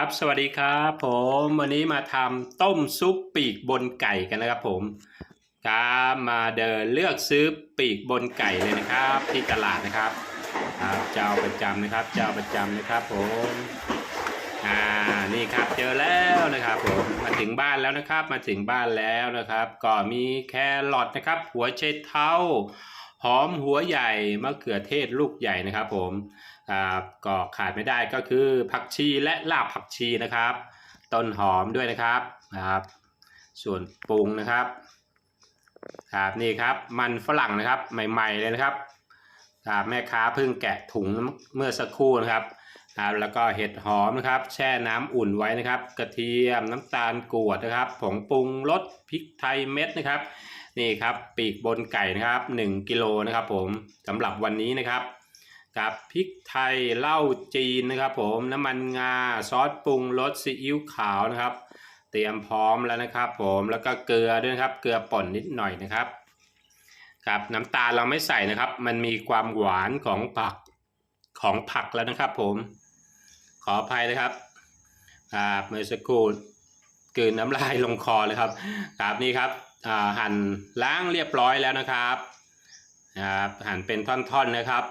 ครับสวัสดีครับผมวันนี้มาทำต้มซุปปีกบนไก่กันนะครับผมครับมาเดินเลือกซื้อปีกบนไก่เลยนะครับ ที่ตลาดนะครับครับเจ้าประจำนะครับ เจ้าประจำนะครับผมอ่านี่ครับเจอแล้วนะครับผมมาถึงบ้านแล้วนะครับ มาถึงบ้านแล้วนะครับ ก็มีแครอทนะครับ หัวไชเท้า หอมหัวใหญ่มะเขือเทศลูกใหญ่นะครับผมก็ขาดไม่ได้ก็คือผักชีและลาบผักชีนะครับ ต้นหอมด้วยนะครับนะครับ ส่วนปรุงนะครับครับนี่ครับมันฝรั่งนะครับใหม่ๆเลยนะครับครับแม่ค้าเพิ่งแกะถุงเมื่อสักครู่นะครับครับแล้วก็เห็ดหอมนะครับ แช่น้ำอุ่นไว้นะครับ กระเทียมน้ำตาลกรวดนะครับผงปรุงรสพริกไทยเม็ดนะครับ นี่ครับปีกบนไก่นะครับ 1กิโลนะครับผมสำหรับวันนี้นะครับ กับพริกไทยเหล้าจีนนะครับ ผมน้ำมันงาซอสปรุงรสซีอิ๊วขาวนะครับ เตรียมพร้อมแล้วนะครับ ผมแล้วก็เกลือด้วยครับ เกลือป่นนิดหน่อยนะครับครับน้ำตาลเราไม่ใส่นะครับ มันมีความหวานของผักของผักแล้วนะครับ ผมขออภัยนะครับครับเมื่อสักครู่ กลืนน้ำลายลงคอเลยครับครับนี่ครับหั่นล้างเรียบร้อยแล้วนะครับครับหั่นเป็นท่อนๆนะครับ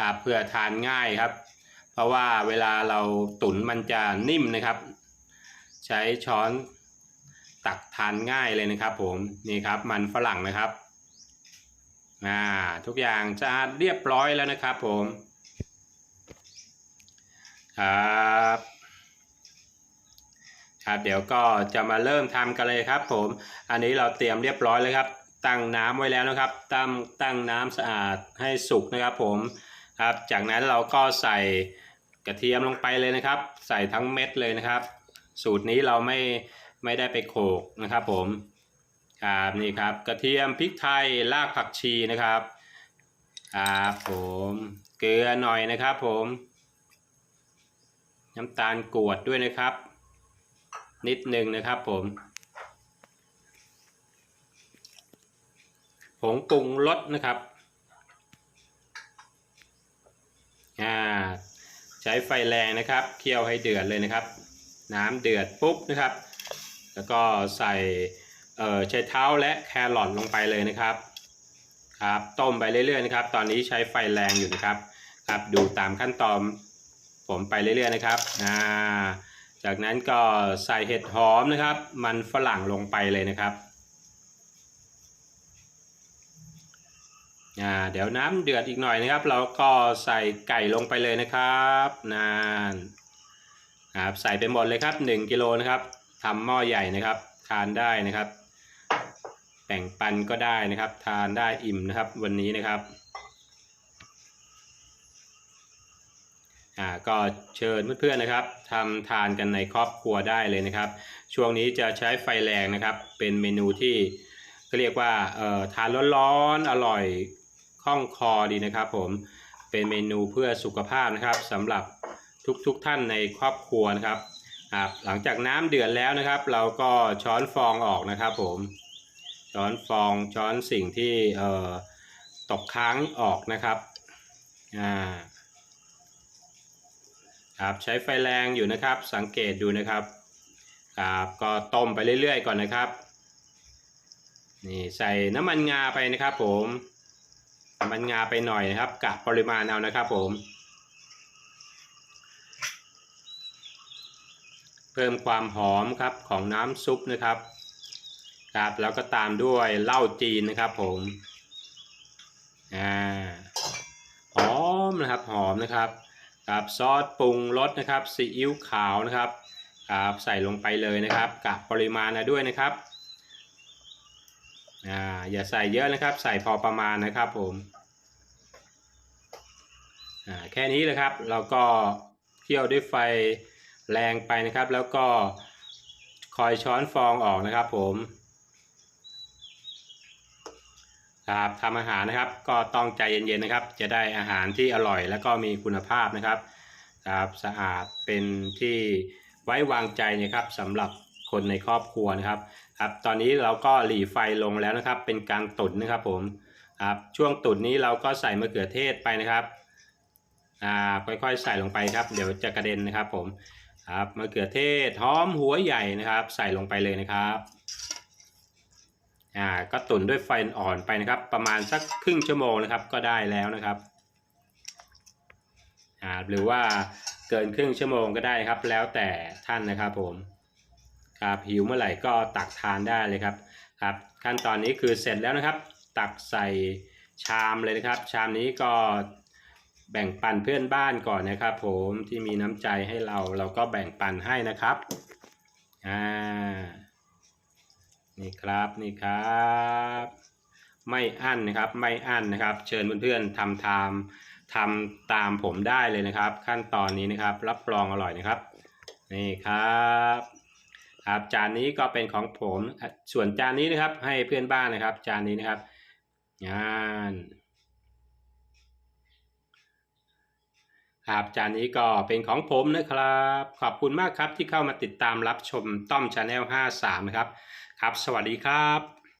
ครับเพื่อทานง่ายครับ เพราะว่าเวลาเราตุ๋นมันจะนิ่มนะครับ ใช้ช้อนตักทานง่ายเลยนะครับ ผมนี่ครับมันฝรั่งนะครับอ่าทุกอย่างจะเรียบร้อยแล้วนะครับผมครับ ครับเดี๋ยวก็จะมาเริ่มทำกันเลยครับผม อันนี้เราเตรียมเรียบร้อยแล้วครับ ตั้งน้ำไว้แล้วนะครับ ตั้งตั้งน้ำสะอาดให้สุกนะครับผมครับจากนั้นเราก็ใส่กระเทียมลงไปเลยนะครับ ใส่ทั้งเม็ดเลยนะครับ สูตรนี้เราไม่ไม่ได้ไปโขกนะครับผมครับนี่ครับกระเทียมพริกไทยรากผักชีนะครับครับผมเกลือหน่อยนะครับผม น้ำตาลกรวดด้วยนะครับ นิดหนึ่งนะครับผมผงปรุงรสนะครับอ่าใช้ไฟแรงนะครับเคี่ยวให้เดือดเลยนะครับ น้ำเดือดปุ๊บนะครับ แล้วก็ใส่เอ่อใช้เท้าและแครอทลงไปเลยนะครับครับต้มไปเรื่อยๆนะครับ ตอนนี้ใช้ไฟแรงอยู่นะครับครับดูตามขั้นตอนผมไปเรื่อยๆนะครับอ่า จากนั้นก็ใส่เห็ดหอมนะครับ มันฝรั่งลงไปเลยนะครับอ่าเดี๋ยวน้ำเดือดอีกหน่อยนะครับ เราก็ใส่ไก่ลงไปเลยนะครับนานครับใส่ไปหมดเลยครับ 1กิโลนะครับทำหม้อใหญ่นะครับ ทานได้นะครับ แบ่งปันก็ได้นะครับ ทานได้อิ่มนะครับวันนี้นะครับ อ่าก็เชิญเพื่อนๆนะครับทำทานกันในครอบครัวได้เลยนะครับ ช่วงนี้จะใช้ไฟแรงนะครับ เป็นเมนูที่ก็เรียกว่าเอ่อทานร้อนๆอร่อยคล่องคอดีนะครับ ผมเป็นเมนูเพื่อสุขภาพนะครับสำหรับทุกๆทท่านในครอบครัวนะครับหลังจากน้ำเดือดแล้วนะครับ เราก็ช้อนฟองออกนะครับ ผมช้อนฟองช้อนสิ่งที่เอ่อตกค้างออกนะครับอ่า ครับใช้ไฟแรงอยู่นะครับ สังเกตดูนะครับครับก็ต้มไปเรื่อยๆก่อนนะครับนี่ใส่น้ำมันงาไปนะครับผมน้ำมันงาไปหน่อยนะครับกะปริมาณเอานะครับผม เพิ่มความหอมครับของน้ำซุปนะครับครับแล้วก็ตามด้วยเหล้าจีนนะครับผมอ่าหอมนะครับหอมนะครับ ครับซอสปรุงรสนะครับซีอิ๊วขาวนะครับครับใส่ลงไปเลยนะครับกะปริมาณนะด้วยนะครับอ่าอย่าใส่เยอะนะครับ ใส่พอประมาณนะครับผมอ่าแค่นี้เลยครับเราก็เคี่ยวด้วยไฟแรงไปนะครับ แล้วก็คอยช้อนฟองออกนะครับผม ครับทำอาหารนะครับก็ต้องใจเย็นๆนะครับ จะได้อาหารที่อร่อยแล้วก็มีคุณภาพนะครับครับสะอาดเป็นที่ไว้วางใจนะครับสำหรับคนในครอบครัวนะครับครับตอนนี้เราก็หลีไฟลงแล้วนะครับ เป็นการตุ๋นนะครับผมครับช่วงตุ๋นนี้เราก็ใส่มะเขือเทศไปนะครับอ่าค่อยๆใส่ลงไปครับ เดี๋ยวจะกระเด็นนะครับผมครับมะเขือเทศหอมหัวใหญ่นะครับ ใส่ลงไปเลยนะครับ อ่าก็ตุ๋นด้วยไฟอ่อนไปนะครับ ประมาณสักครึ่งชั่วโมงนะครับ ก็ได้แล้วนะครับอ่าหรือว่าเกินครึ่งชั่วโมงก็ได้ครับ แล้วแต่ท่านนะครับผมครับหิวเมื่อไหร่ก็ตักทานได้เลยครับครับขั้นตอนนี้คือเสร็จแล้วนะครับ ตักใส่ชามเลยนะครับ ชามนี้ก็แบ่งปันเพื่อนบ้านก่อนนะครับ ผมที่มีน้ำใจให้เราเราก็แบ่งปันให้นะครับอ่า นี่ครับนี่ครับ ไม่อั้นนะครับ ไม่อั้นนะครับ เชิญเพื่อนๆทำตามทำตามผมได้เลยนะครับ ขั้นตอนนี้นะครับ รับรองอร่อยนะครับ นี่ครับครับจานนี้ก็เป็นของผม ส่วนจานนี้นะครับ ให้เพื่อนบ้านนะครับ จานนี้นะครับงานครับจานนี้ก็เป็นของผมนะครับ ขอบคุณมากครับที่เข้ามาติดตามรับชมต้อมชาแนล53 นะครับ ครับ สวัสดีครับ